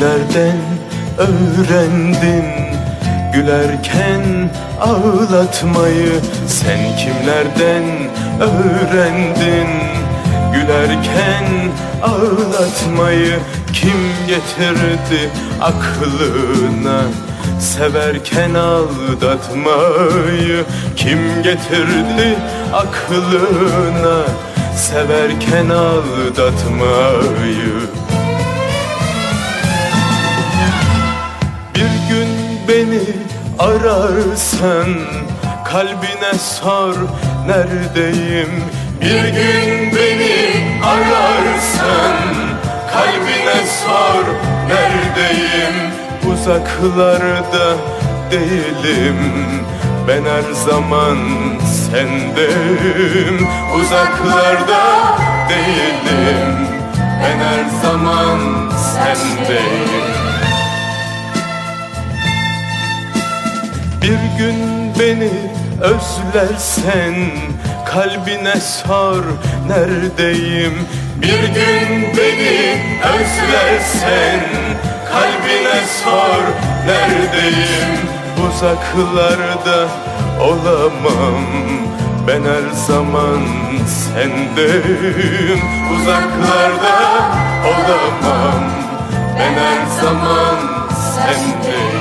kimlerden öğrendin Gülerken ağlatmayı sen kimlerden öğrendin? Gülerken ağlatmayı kim getirdi aklına? Severken aldatmayı kim getirdi aklına? Severken aldatmayı beni ararsan Kalbine sor neredeyim? Bir gün beni ararsan Kalbine sor neredeyim? Uzaklarda değilim Ben her zaman sendeyim. Uzaklarda değilim Ben her zaman sendeyim Bir gün beni özlersen Kalbine sor neredeyim? Bir gün beni özlersen Kalbine sor neredeyim? Uzaklarda olamam Ben her zaman sendeyim. Uzaklarda olamam Ben her zaman sendeyim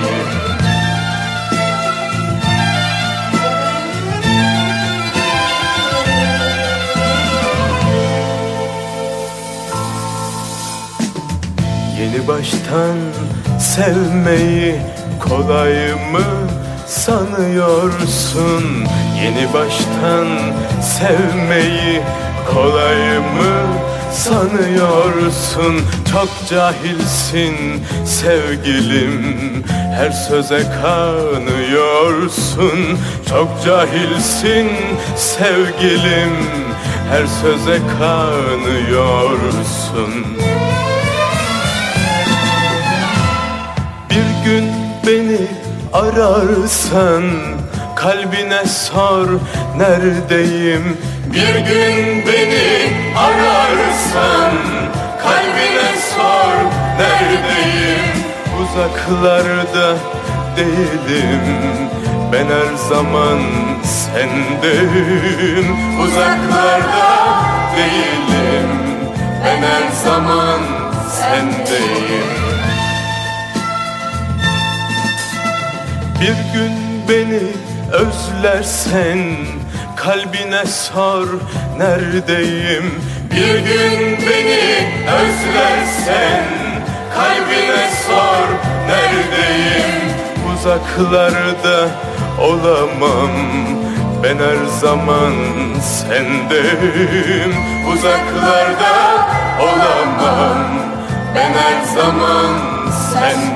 baştan sevmeyi kolay mı sanıyorsun? Yeni baştan sevmeyi kolay mı sanıyorsun? Çok cahilsin sevgilim Her söze kanıyorsun Çok cahilsin sevgilim Her söze kanıyorsun beni ararsan Kalbine sor neredeyim? Bir gün beni ararsan Kalbine sor neredeyim? Uzaklarda değilim Ben her zaman sendeyim. Uzaklarda değilim Ben her zaman sendeyim Bir gün beni özlersen Kalbine sor neredeyim? Bir gün beni özlersen Kalbine sor neredeyim? Uzaklarda olamam Ben her zaman sendeyim. Uzaklarda olamam Ben her zaman sendeyim